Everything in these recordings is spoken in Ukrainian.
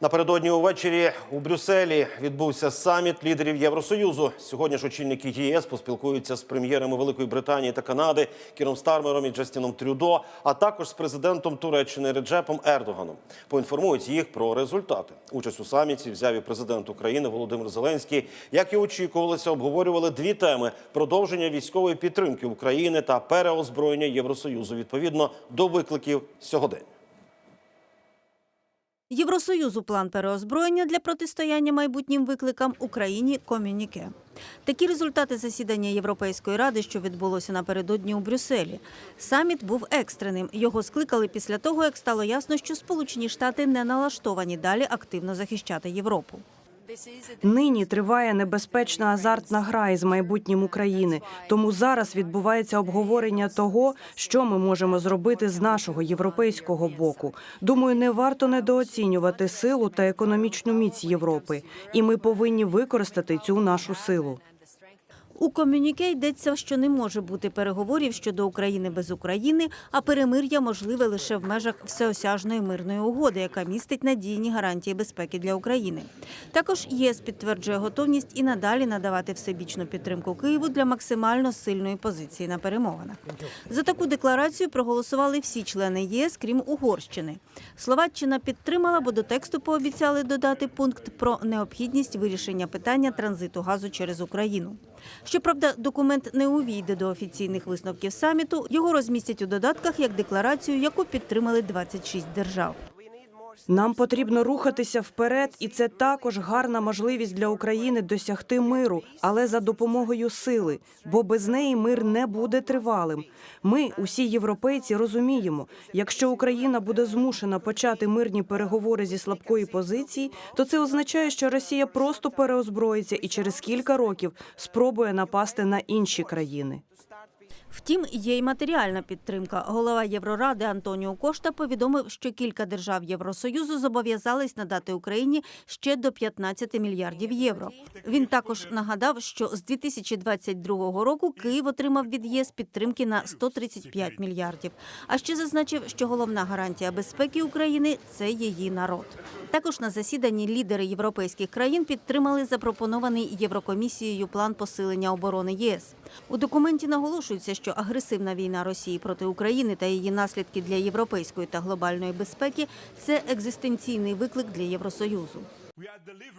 Напередодні увечері у Брюсселі відбувся саміт лідерів Євросоюзу. Сьогодні ж очільники ЄС поспілкуються з прем'єрами Великої Британії та Канади Кіром Стармером і Джастіном Трюдо, а також з президентом Туреччини Реджепом Ердоганом. Поінформують їх про результати. Участь у саміті взяв і президент України Володимир Зеленський. Як і очікувалося, обговорювали дві теми: продовження військової підтримки України та переозброєння Євросоюзу відповідно до викликів сьогодення. Євросоюзу план переозброєння для протистояння майбутнім викликам Україні комюніке. Такі результати засідання Європейської ради, що відбулося напередодні у Брюсселі. Саміт був екстреним. Його скликали після того, як стало ясно, що Сполучені Штати не налаштовані далі активно захищати Європу. Нині триває небезпечна азартна гра із майбутнім України. Тому зараз відбувається обговорення того, що ми можемо зробити з нашого європейського боку. Думаю, не варто недооцінювати силу та економічну міць Європи, і ми повинні використати цю нашу силу. У комюніке йдеться, що не може бути переговорів щодо України без України, а перемир'я можливе лише в межах всеосяжної мирної угоди, яка містить надійні гарантії безпеки для України. Також ЄС підтверджує готовність і надалі надавати всебічну підтримку Києву для максимально сильної позиції на перемовинах. За таку декларацію проголосували всі члени ЄС, крім Угорщини. Словаччина підтримала, бо до тексту пообіцяли додати пункт про необхідність вирішення питання транзиту газу через Україну. Щоправда, документ не увійде до офіційних висновків саміту. Його розмістять у додатках як декларацію, яку підтримали 26 держав. Нам потрібно рухатися вперед, і це також гарна можливість для України досягти миру, але за допомогою сили, бо без неї мир не буде тривалим. Ми, усі європейці, розуміємо, якщо Україна буде змушена почати мирні переговори зі слабкої позиції, то це означає, що Росія просто переозброїться і через кілька років спробує напасти на інші країни. Втім, є й матеріальна підтримка. Голова Євроради Антоніо Кошта повідомив, що кілька держав Євросоюзу зобов'язались надати Україні ще до 15 мільярдів євро. Він також нагадав, що з 2022 року Київ отримав від ЄС підтримки на 135 мільярдів. А ще зазначив, що головна гарантія безпеки України це її народ. Також на засіданні лідери європейських країн підтримали запропонований Єврокомісією план посилення оборони ЄС. У документі наголошується, що агресивна війна Росії проти України та її наслідки для європейської та глобальної безпеки це екзистенційний виклик для Євросоюзу.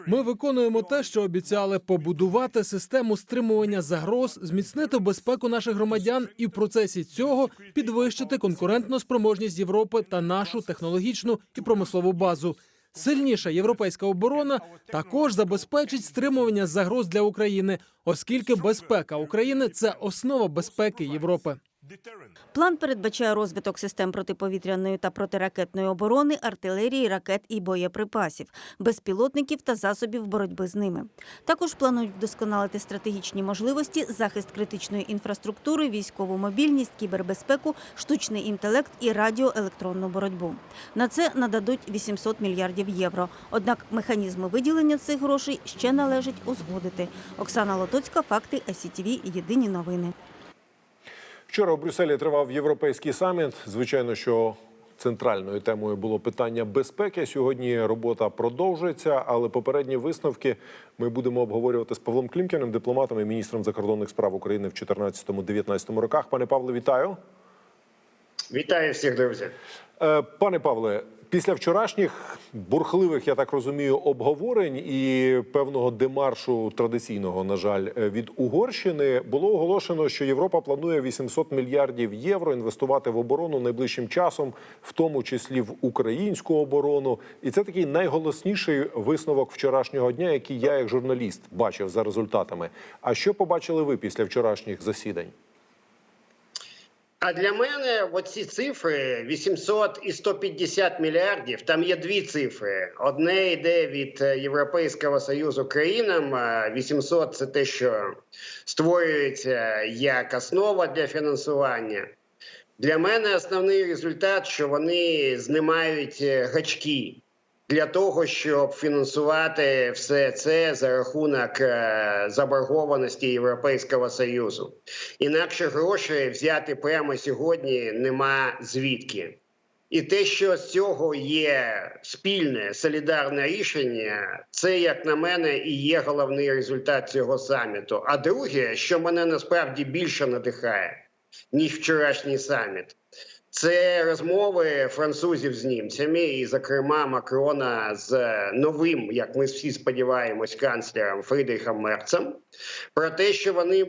Ми виконуємо те, що обіцяли побудувати систему стримування загроз, зміцнити безпеку наших громадян і в процесі цього підвищити конкурентну спроможність Європи та нашу технологічну і промислову базу. Сильніша європейська оборона також забезпечить стримування загроз для України, оскільки безпека України це основа безпеки Європи. План передбачає розвиток систем протиповітряної та протиракетної оборони, артилерії, ракет і боєприпасів, безпілотників та засобів боротьби з ними. Також планують вдосконалити стратегічні можливості, захист критичної інфраструктури, військову мобільність, кібербезпеку, штучний інтелект і радіоелектронну боротьбу. На це нададуть 800 мільярдів євро. Однак механізми виділення цих грошей ще належить узгодити. Оксана Лотоцька, факти СІТВ, Єдині новини. Вчора у Брюсселі тривав європейський саміт. Звичайно, що центральною темою було питання безпеки. Сьогодні робота продовжується, але попередні висновки ми будемо обговорювати з Павлом Клімкіним, дипломатом і міністром закордонних справ України в 2014-2019 роках. Пане Павле, вітаю. Вітаю всіх, друзі. Е, Пане Павле, після вчорашніх бурхливих, я так розумію, обговорень і певного демаршу традиційного, на жаль, е, від Угорщини було оголошено, що Європа планує 800 мільярдів євро інвестувати в оборону найближчим часом, в тому числі в українську оборону. І це такий найголосніший висновок вчорашнього дня, який я, як журналіст, бачив за результатами. А що побачили ви після вчорашніх засідань? А для мене оці цифри 800 і 150 мільярдів. Там є дві цифри. Одне йде від е, Європейського союзу країнам. а 800 – це те, що створюється як основа для фінансування. Для мене основний результат, що вони знімають е, гачки для того, щоб фінансувати все це за рахунок е, заборгованості Європейського союзу. Інакше грошей взяти прямо сьогодні нема звідки. І те, що з цього є спільне солідарне рішення, це, як на мене, і є головний результат цього саміту. А друге, що мене насправді більше надихає, ніж вчорашній саміт, це розмови французів з німцями, і, зокрема, Макрона з новим, як ми всі сподіваємось, канцлером Фрідрихом Мерцем, про те, що вони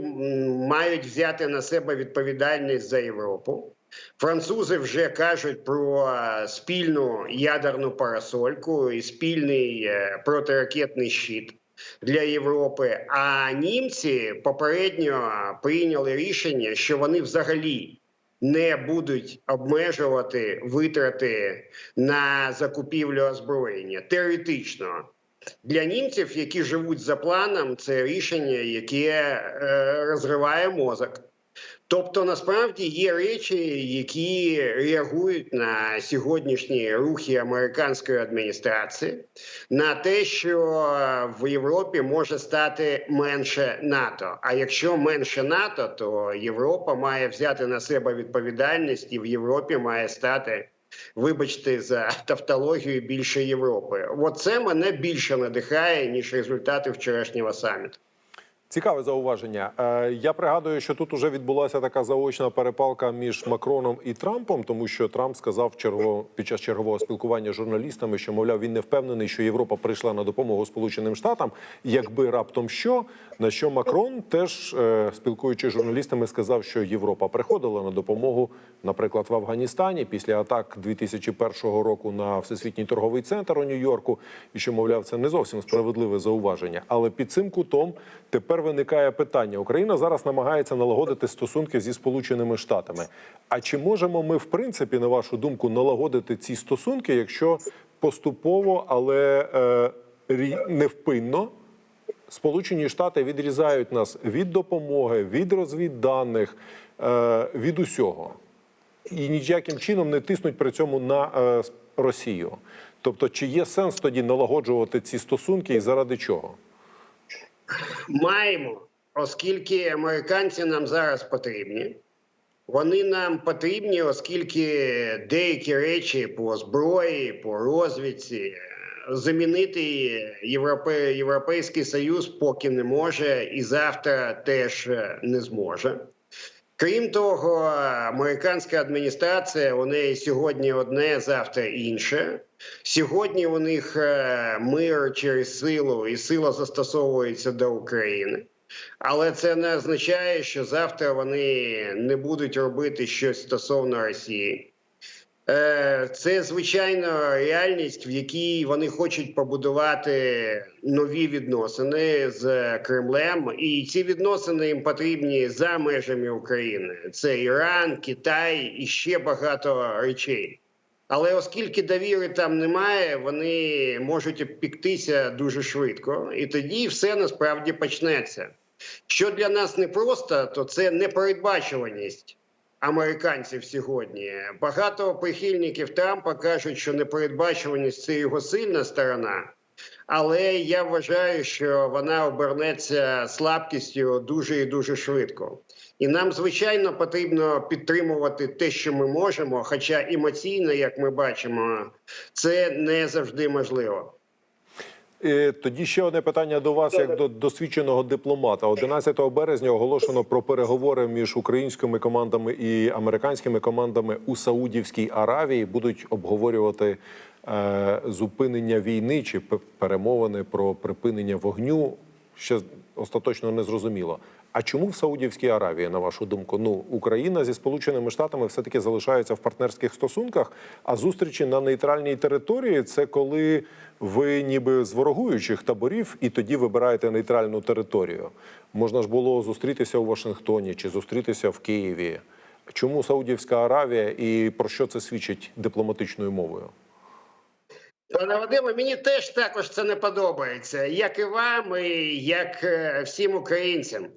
мають взяти на себе відповідальність за Європу. Французи вже кажуть про е, спільну ядерну парасольку і спільний е, протиракетний щит для Європи. А німці попередньо прийняли рішення, що вони взагалі не будуть обмежувати витрати на закупівлю озброєння теоретично. Для німців, які живуть за планом, це рішення, яке е, розриває мозок. Тобто, насправді є речі, які реагують на сьогоднішні рухи американської адміністрації, на те, що в Європі може стати менше НАТО. А якщо менше НАТО, то Європа має взяти на себе відповідальність, і в Європі має стати. Вибачте за тавтологію більше Європи. Оце мене більше надихає ніж результати вчорашнього саміту. Цікаве зауваження. Е, Я пригадую, що тут уже відбулася така заочна перепалка між Макроном і Трампом, тому що Трамп сказав чергово під час чергового спілкування з журналістами, що мовляв він не впевнений, що Європа прийшла на допомогу Сполученим Штатам, якби раптом що. На що Макрон теж е, спілкуючись з журналістами, сказав, що Європа приходила на допомогу, наприклад, в Афганістані після атак 2001 року на всесвітній торговий центр у Нью-Йорку, і що мовляв, це не зовсім справедливе зауваження. Але під цим кутом тепер виникає питання: Україна зараз намагається налагодити стосунки зі Сполученими Штатами. А чи можемо ми, в принципі, на вашу думку, налагодити ці стосунки, якщо поступово, але е, невпинно? Сполучені Штати відрізають нас від допомоги, від розвідданих, е, від усього. І ніяким чином не тиснуть при цьому на е, Росію. Тобто, чи є сенс тоді налагоджувати ці стосунки і заради чого? Маємо, оскільки американці нам зараз потрібні. Вони нам потрібні, оскільки деякі речі по зброї, по розвідці е, замінити Європе, Європейський Союз поки не може, і завтра теж е, не зможе. Крім того, американська адміністрація у неї сьогодні одне, завтра інше. Сьогодні у них е, мир через силу, і сила застосовується до України. Але це не означає, що завтра вони не будуть робити щось стосовно Росії. Е, Це звичайно реальність, в якій вони хочуть побудувати нові відносини з Кремлем, і ці відносини їм потрібні за межами України. Це Іран, Китай і ще багато речей. Але оскільки довіри там немає, вони можуть обпіктися дуже швидко, і тоді все насправді почнеться. Що для нас непросто, то це непередбачуваність американців сьогодні. Багато прихильників Трампа кажуть, що непередбачуваність це його сильна сторона. Але я вважаю, що вона обернеться слабкістю дуже і дуже швидко. І нам, звичайно, потрібно підтримувати те, що ми можемо. Хоча емоційно, як ми бачимо, це не завжди можливо. Е, Тоді ще одне питання до вас, як до досвідченого дипломата. 11 березня оголошено про переговори між українськими командами і американськими командами у Саудівській Аравії. Будуть обговорювати зупинення війни чи перемовини про припинення вогню. Ще остаточно не зрозуміло. А чому в Саудівській Аравії, на вашу думку? Ну, Україна зі Сполученими Штатами все-таки залишається в партнерських стосунках, а зустрічі на нейтральній території це коли ви ніби з ворогуючих таборів і тоді вибираєте нейтральну територію. Можна ж було зустрітися у Вашингтоні чи зустрітися в Києві. Чому Саудівська Аравія і про що це свідчить дипломатичною мовою? Пане Вадиме, мені теж також це не подобається, як і вам, і як е, всім українцям.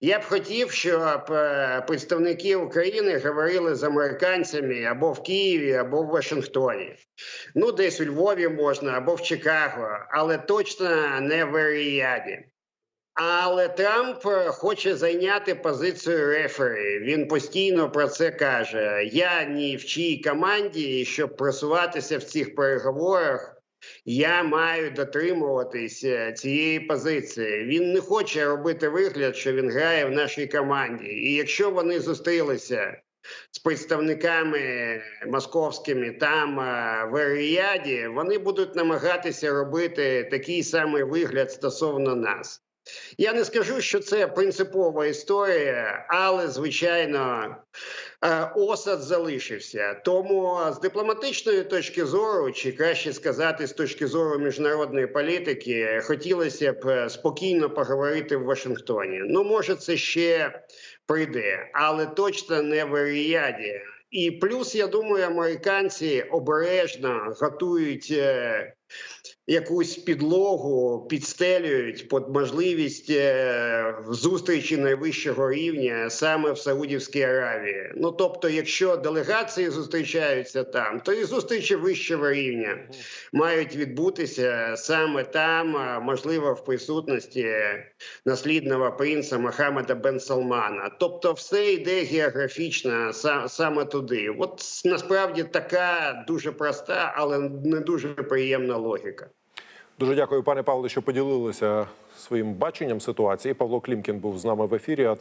Я б хотів, щоб е, представники України говорили з американцями або в Києві, або в Вашингтоні. Ну, десь у Львові можна, або в Чикаго, але точно не в Ріаді. Але Трамп е, хоче зайняти позицію рефері. Він постійно про це каже: я ні в чиїй команді, і щоб просуватися в цих переговорах. Я маю дотримуватись е, цієї позиції. Він не хоче робити вигляд, що він грає в нашій команді. І якщо вони зустрілися з представниками московськими там е, в Ріаді, вони будуть намагатися робити такий самий вигляд стосовно нас. Я не скажу, що це принципова історія, але звичайно е, осад залишився. Тому з дипломатичної точки зору, чи краще сказати, з точки зору міжнародної політики, хотілося б е, спокійно поговорити в Вашингтоні. Ну, може, це ще прийде, але точно не в Ріаді. І плюс, я думаю, американці обережно готують е, якусь підлогу, підстелюють під можливість е, зустрічі найвищого рівня саме в Саудівській Аравії. Ну тобто, якщо делегації зустрічаються там, то і зустрічі вищого рівня мають відбутися саме там, можливо, в присутності наслідного принца Мохаммеда бен Салмана. Тобто, все йде географічно са- саме туди. От насправді така дуже проста, але не дуже приємна логіка. Дуже дякую, пане Павле, що поділилися своїм баченням ситуації. Павло Клімкін був з нами в ефірі.